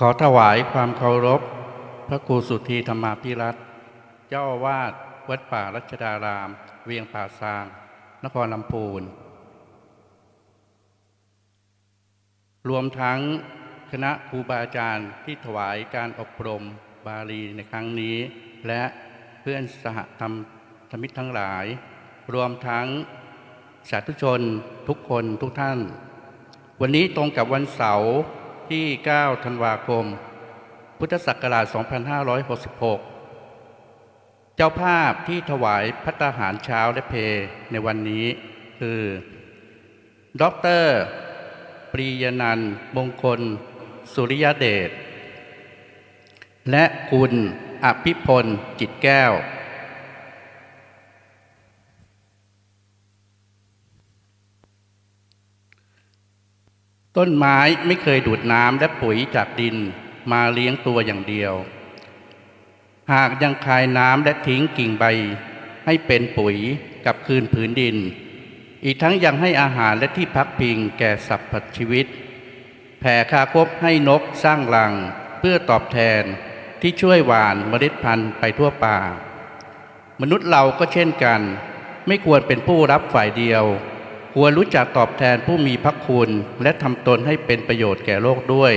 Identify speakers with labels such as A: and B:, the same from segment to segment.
A: ขอถวายความเคารพ พระครูสุธีธรรมาภิรัตเจ้าอาวาสวัดป่ารัชดาราม เวียงป่าซาง นครลำพูน รวมทั้งคณะครูบาอาจารย์ที่ถวายการอบรมบาลีในครั้งนี้ และเพื่อนสหธรรมธรรมิตรทั้งหลาย รวมทั้งสาธุชนทุกคนทุกท่าน วันนี้ตรงกับวันเสาร์ ที่ 9 ธันวาคม พุทธศักราช 2566 เจ้าภาพที่ถวายพัตาหารเช้าและเพลในวันนี้คือดอกเตอรปรียนันมงคล สุริยเดช และคุณอภิพลจิตแก้ว ต้นไม้ไม่เคยดูดน้ำและปุ๋ยจากดินมาเลี้ยงตัวอย่างเดียว หากยังคายน้ำและทิ้งกิ่งใบ ให้เป็นปุ๋ยกับคืนผืนดิน อีกทั้งยังให้อาหารและที่พักพิงแก่สัตว์ชีวิต แผ่คาคบให้นกสร้างรังเพื่อตอบแทนที่ช่วยหวานเมล็ดพันธุ์ไปทั่วป่า มนุษย์เราก็เช่นกัน ไม่ควรเป็นผู้รับฝ่ายเดียว ควรรู้จักตอบแทนผู้มีพระคุณ และทำตนให้เป็นประโยชน์แก่โลกด้วย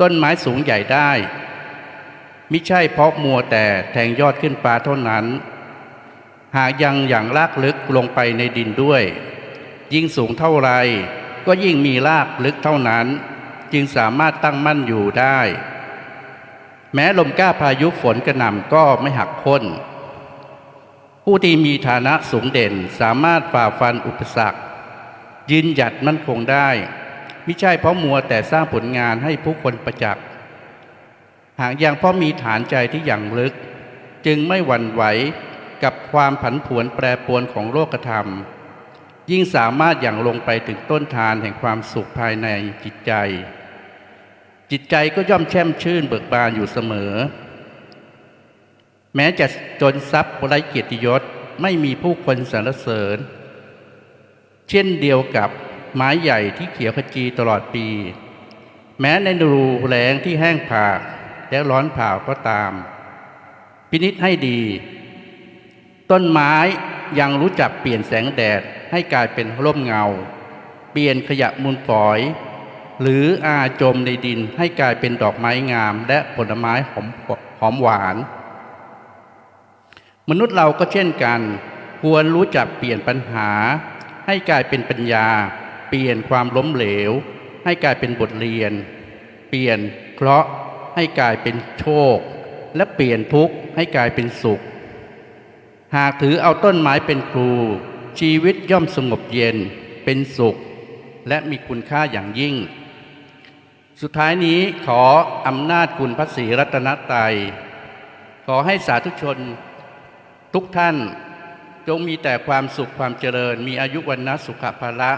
A: ต้นไม้สูงใหญ่ได้ มิใช่เพราะมัวแต่แทงยอดขึ้นฟ้าเท่านั้น หากยังอย่างลากลึกลงไปในดินด้วย ยิ่งสูงเท่าไรก็ยิ่งมีรากลึกเท่านั้น จึงสามารถตั้งมั่นอยู่ได้ แม้ลมกล้าพายุฝนกระหน่ำก็ไม่หักพ้น ผู้ที่มีฐานะสูงเด่นสามารถฝ่าฟันอุปสรรค ยืนหยัดมั่นคงได้ไม่ใช่เพราะมัวแต่สร้างผลงานให้ผู้คนประจักษ์หากยังเพราะมีฐานใจที่อย่างลึก จึงไม่หวั่นไหวกับความผันผวนแปรปรวนของโลกธรรม ยิ่งสามารถอย่างลงไปถึงต้นทานแห่งความสุขภายในจิตใจ จิตใจก็ย่อมแช่มชื่นเบิกบานอยู่เสมอ แม้จะจนทรัพย์ไร้เกียรติยศไม่มีผู้คนสรรเสริญ เช่นเดียวกับไม้ใหญ่ที่เขียวขจีตลอดปี แม้ในฤดูแล้งที่แห้งผากและร้อนเผาก็ตาม พินิษให้ดี ต้นไม้ยังรู้จักเปลี่ยนแสงแดดให้กลายเป็นร่มเงา เปลี่ยนขยะมูลฝอย หรืออาจมในดินให้กลายเป็นดอกไม้งามและผลไม้หอมหอมหวาน มนุษย์เราก็เช่นกัน ควรรู้จักเปลี่ยนปัญหา ให้กลายเป็นปัญญา เปลี่ยนความล้มเหลว ให้กลายเป็นบทเรียน เปลี่ยนเคราะห์ให้กลายเป็นโชค และเปลี่ยนทุกข์ให้กลายเป็นสุข หากถือเอาต้นไม้เป็นครู ชีวิตย่อมสงบเย็นเป็นสุข และมีคุณค่าอย่างยิ่ง สุดท้ายนี้ขออำนาจคุณพระศรีรัตนตรัยขอให้สาธุชน ทุกท่านจงมีแต่ความสุขความเจริญ มีอายุวันนะสุขภาระ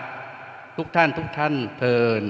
A: ทุกท่านทุกท่านเทิน